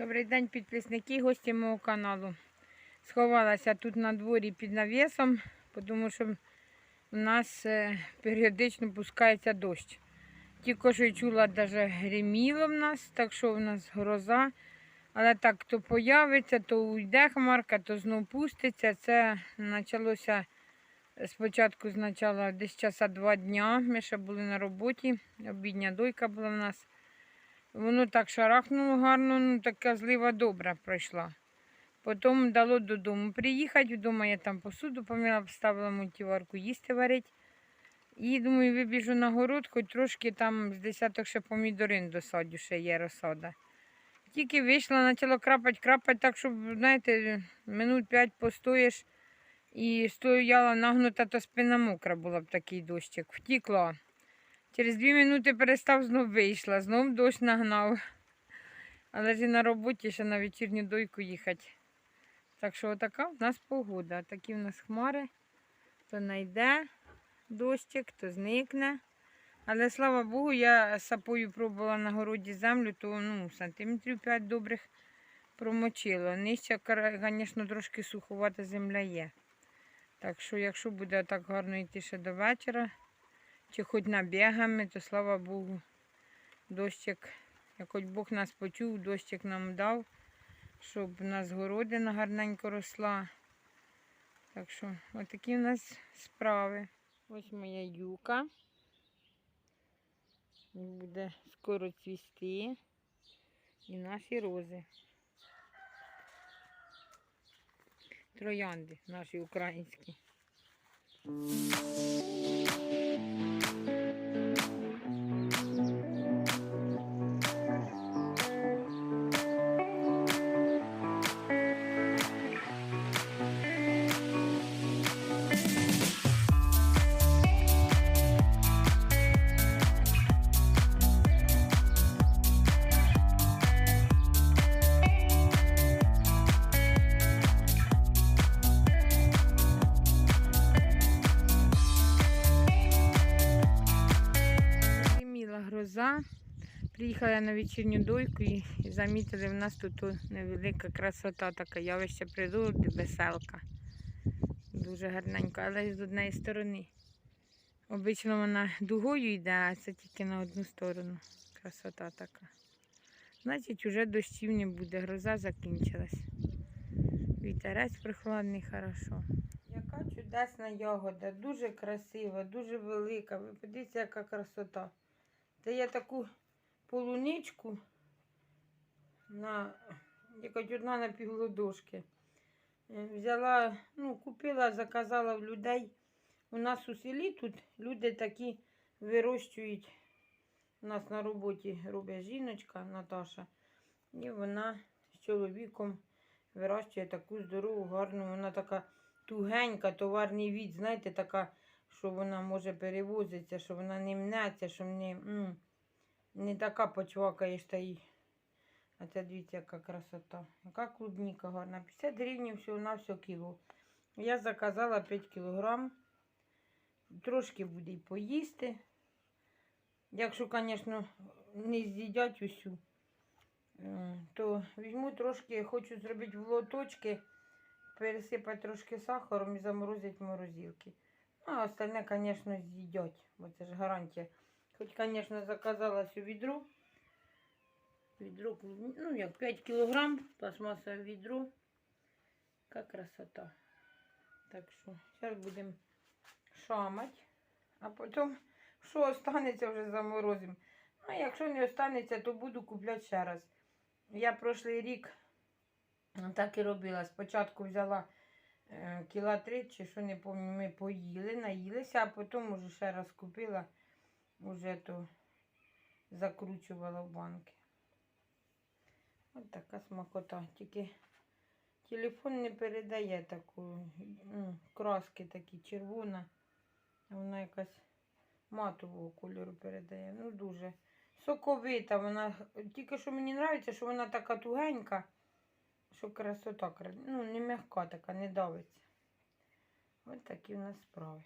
Добрий день, підписники, гості мого каналу. Сховалася тут на дворі під навісом, тому що у нас е, періодично пускається дощ. Тільки що чула, навіть гриміло в нас, так що в нас гроза. Але так то появиться, то уйде хмарка, то знов пуститься. Це почалося спочатку спочатку десь часа два дня. Ми ще були на роботі, обідня дойка була в нас. Воно так шарахнуло гарно, ну така злива добра пройшла. Потім дало додому приїхати. Вдома я там посуду помила, поставила мультиварку їсти варить. І думаю, вибіжу на город, хоч трошки там з десяток ще помідорин досадю, ще є розсада. Тільки вийшла, почала крапати, крапати, так, щоб, знаєте, минут п'ять постоїш і стояла нагнута, то спина мокра була б такий дощик. Втікла. Через дві минути перестав, знов вийшла, знов дощ нагнав. Але ж і на роботі ще на вечірню дойку їхати. Так що така в нас погода. Такі в нас хмари. То найде дощик, то зникне. Але слава Богу, я сапою пробувала на городі землю, то ну, сантиметрів 5 добрих промочила. Нижче, звісно, трошки суховата земля є. Так що, якщо буде так гарно йти ще до вечора, чи хоч набігами, то слава Богу, дощик, як хоч Бог нас почув, дощик нам дав, щоб у нас городина гарненько росла. Так що, отакі в нас справи. Ось моя юка. Буде скоро цвісти. І наші рози. Троянди наші українські. Гроза. Приїхала я на вечірню дойку і замітили, в нас тут невелика красота така, явище природи, веселка. Дуже гарненько, але з однієї сторони. Обично вона дугою йде, а це тільки на одну сторону. Красота така. Значить, вже дощів не буде, гроза закінчилась. Вітерець прохладний, хорошо. Яка чудесна ягода, дуже красива, дуже велика. Ви подивіться, яка красота. Та я таку полуничку на якось одна на півлодошки. Е, Взяла, ну, купила, заказала в людей. У нас у селі тут люди такі вирощують. У нас на роботі робить жіночка Наташа. І вона з чоловіком вирощує таку здорову, гарну. Вона така тугенька, товарний від, знаєте, така, що вона може перевозитися, що вона не мнеться, що не, не така почвакаєш та й. А це дивіться, яка красота. Яка клубніка гарна. 50 гривень всього на все кіло. Я заказала 5 кілограм. Трошки буде поїсти. Якщо, звісно, не з'їдять усю, то візьму трошки, хочу зробити в лоточки, пересипати трошки сахаром і заморозити морозилки. Ну, а остальне, звісно, з'їдять, бо це ж гарантія. Хоч, звісно, заказала цю відру. Відро, ну як 5 кілограм, пластмасове відро. Яка красота. Так що, зараз будемо шамати, а потім, що останеться, вже заморозимо. Ну, якщо не останеться, то буду купляти ще раз. Я прошлий рік так і робила. Спочатку взяла кіла три, чи що не пам'ятаю, ми поїли, наїлися, а потім уже ще раз купила, уже то закручувала в банки. Ось така смакота. Тільки телефон не передає таку ну, краски такі червона. Вона якась матового кольору передає. Ну дуже соковита. Вона тільки що мені подобається, що вона така тугенька, що красота. кра- Ну, не м'яка така, не давиться. Ось такі в нас справи.